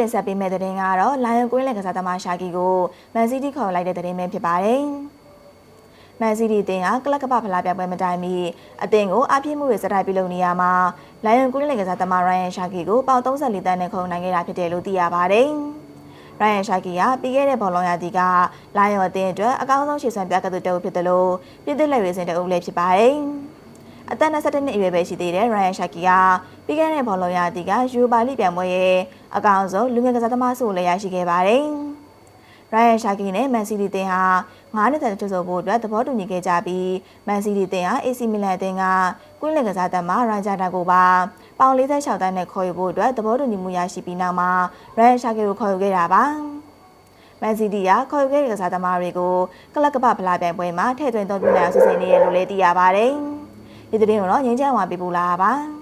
တင်ဆက်ပေးမယ့်သတင်းကတော့လိုင်ယွန်ကွင်းလင်ကစားသမားရှာကီကိုမန်စီးတီးခေါ်လိုက်တဲ့သတင်းပဲဖြစ်ပါတယ်။မန်စီးတီးတင်ဟာကလပ်ကပဖလားပြပွဲမတိုင်မီအသင်းကိုအပြည့်မှုတွေစတိုက်ပြုလုပ်နေရမှာလိုင်ယွန်ကွင်းလင်ကစားသမားရိုင်ယန်ရှာကီကိုပေါင်34တန်းနဲ့ခုံနိုင်ခဲ့တာဖြစ်တယ်လို့သိရပါတယ်။ရိုင်ယန်ရှာကီကပြီးခဲ့တဲ့ဘောလုံးရာသီကလိုင်ယွန်အသင်းအတွက်အကောင်းဆုံးရှေ့ဆွမ်းပြကသူတအုပ်ဖြစ်တယ်လို့ပြည်သစ်လက်ရွေးစင်တအုပ်လည်းဖြစ်ပါတယ်။ အသက်22နှစ်အရွယ်ပဲရှိသေးတဲ့ရိုင်ယန်ရှာကီကပြီးခဲ့တဲ့ဘောလုံးရာသီကယူပါလိပြိုင်ပွဲရဲ့အကောင်ဆုံးလူငယ်ကစားသမားဆုကိုလည်းရရှိခဲ့ပါတယ်။ရိုင်ယန်ရှာကီနဲ့မန်စီးတီးတင်ဟာ9နှစ်တန်ထုတ်ဆိုဖို့အတွက်သဘောတူညီခဲ့ကြပြီးမန်စီးတီးတင်ဟာ AC မီလန်တင်ကကွင်းလင်ကစားသမားရိုင်ဂျာတာကိုပါပေါင်46တန်းနဲ့ခေါ်ယူဖို့အတွက်သဘောတူညီမှုရရှိပြီးနောက်မှာရိုင်ယန်ရှာကီကိုခေါ်ယူခဲ့တာပါ။မန်စီးတီးကခေါ်ယူခဲ့တဲ့ကစားသမားတွေကိုကလပ်ကပဖလားပြိုင်ပွဲမှာထည့်သွင်းသုံးပြနိုင်အောင်စီစဉ်နေရလို့လည်းသိရပါတယ်။ ဒီသတင်းကိုတော့ငင်းချမ်းဝါပြပူလာပါ။